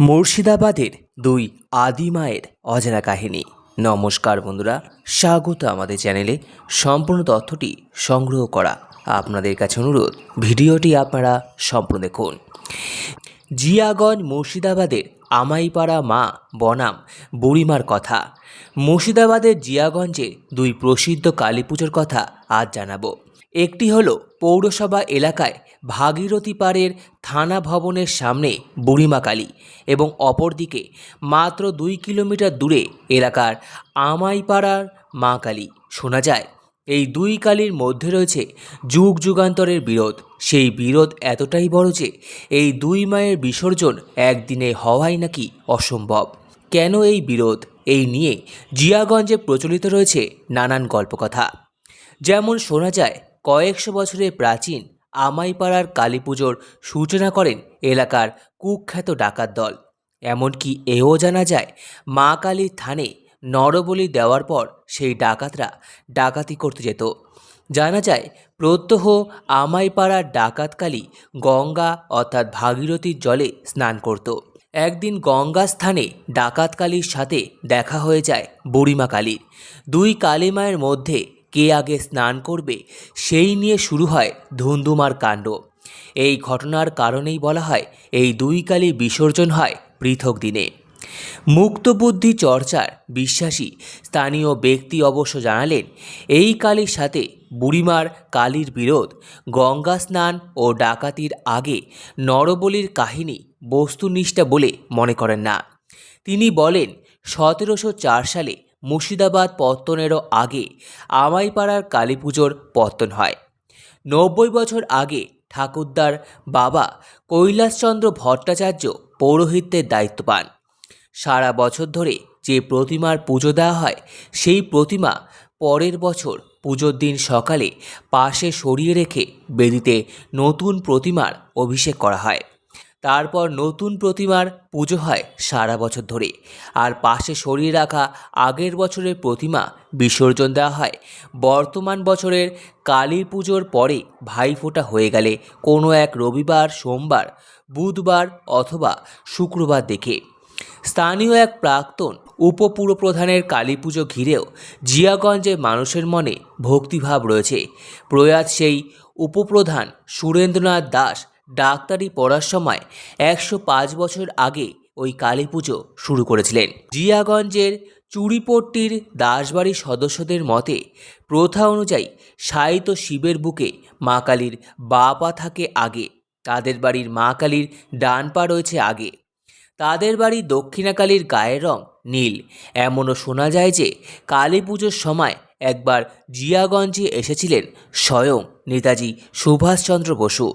মুর্শিদাবাদের দুই আদি মায়ের অজানা কাহিনী। নমস্কার বন্ধুরা, স্বাগত আমাদের চ্যানেলে। সম্পূর্ণ তথ্যটি সংগ্রহ করা আপনাদের কাছে অনুরোধ। ভিডিওটি আপনারা সম্পূর্ণ দেখুন। জিয়াগঞ্জ মুর্শিদাবাদের আমাইপাড়া মা বনাম বুড়িমার কথা। মুর্শিদাবাদের জিয়াগঞ্জে দুই প্রসিদ্ধ কালী পুজোর কথা আজ জানাব। একটি হলো পৌরসভা এলাকায় ভাগীরথী পাড়ের থানা ভবনের সামনে বুড়িমা কালী এবং অপরদিকে মাত্র দুই কিলোমিটার দূরে এলাকার আমাইপাড়ার মা কালী। শোনা যায়, এই দুই কালীর মধ্যে রয়েছে যুগ যুগান্তরের বিরোধ। সেই বিরোধ এতটাই বড় যে এই দুই মায়ের বিসর্জন একদিনে হওয়াই নাকি অসম্ভব। কেন এই বিরোধ? এই নিয়ে জিয়াগঞ্জে প্রচলিত রয়েছে নানান গল্পকথা। যেমন শোনা যায় কয়েকশো বছরের প্রাচীন আমাইপাড়ার কালী পুজোর সূচনা করেন এলাকার কুখ্যাত ডাকাত দল। এমনকি এও জানা যায়, মা কালীর থানে নরবলি দেওয়ার পর সেই ডাকাতরা ডাকাতি করতে যেত। জানা যায়, প্রত্যহ আমাইপাড়ার ডাকাতকালী গঙ্গা অর্থাৎ ভাগীরথীর জলে স্নান করত। একদিন গঙ্গা স্থানে ডাকাতকালীর সাথে দেখা হয়ে যায় বুড়িমা কালীর। দুই কালী মায়ের মধ্যে কে আগে স্নান করবে, সেই নিয়ে শুরু হয় ধুন্ধুমার কাণ্ড। এই ঘটনার কারণেই বলা হয়, এই দুই কালী বিসর্জন হয় পৃথক দিনে। মুক্তবুদ্ধি চর্চার বিশ্বাসী স্থানীয় ব্যক্তি অবশ্য জানালেন, এই কালীর সাথে বুড়িমার কালীর বিরোধ, গঙ্গা স্নান ও ডাকাতির আগে নরবলির কাহিনী বস্তুনিষ্ঠা বলে মনে করেন না। তিনি বলেন, সতেরোশো চার সালে মুর্শিদাবাদ পত্তনেরও আগে আমাইপাড়ার কালী পুজোর পত্তন হয়। নব্বই বছর আগে ঠাকুরদার বাবা কৈলাসচন্দ্র ভট্টাচার্য পৌরোহিত্যের দায়িত্ব পান। সারা বছর ধরে যে প্রতিমার পুজো দেওয়া হয়, সেই প্রতিমা পরের বছর পুজোর দিন সকালে পাশে সরিয়ে রেখে বেদিতে নতুন প্রতিমার অভিষেক করা হয়। তারপর নতুন প্রতিমার পুজো হয় সারা বছর ধরে আর পাশে সরিয়ে রাখা আগের বছরের প্রতিমা বিসর্জন দেওয়া হয়। বর্তমান বছরের কালী পুজোর পরে ভাইফোঁটা হয়ে গেলে কোনো এক রবিবার, সোমবার, বুধবার অথবা শুক্রবার দেখে। স্থানীয় এক প্রাক্তন উপপুরপ্রধানের কালী পুজো ঘিরেও জিয়াগঞ্জের মানুষের মনে ভক্তিভাব রয়েছে। প্রয়াত সেই উপপ্রধান সুরেন্দ্রনাথ দাস ডাক্তারি পড়ার সময় একশো পাঁচ বছর আগে ওই কালী পুজো শুরু করেছিলেন। জিয়াগঞ্জের চুরিপট্টির দাসবাড়ির সদস্যদের মতে, প্রথা অনুযায়ী সাহিত্য শিবের বুকে মা কালীর বা পা থাকে আগে, তাদের বাড়ির মা কালীর ডান পা রয়েছে আগে। তাদের বাড়ি দক্ষিণাকালীর গায়ের রং নীল। এমনও শোনা যায় যে কালী পুজোর সময় একবার জিয়াগঞ্জে এসেছিলেন স্বয়ং নেতাজি সুভাষচন্দ্র বসু।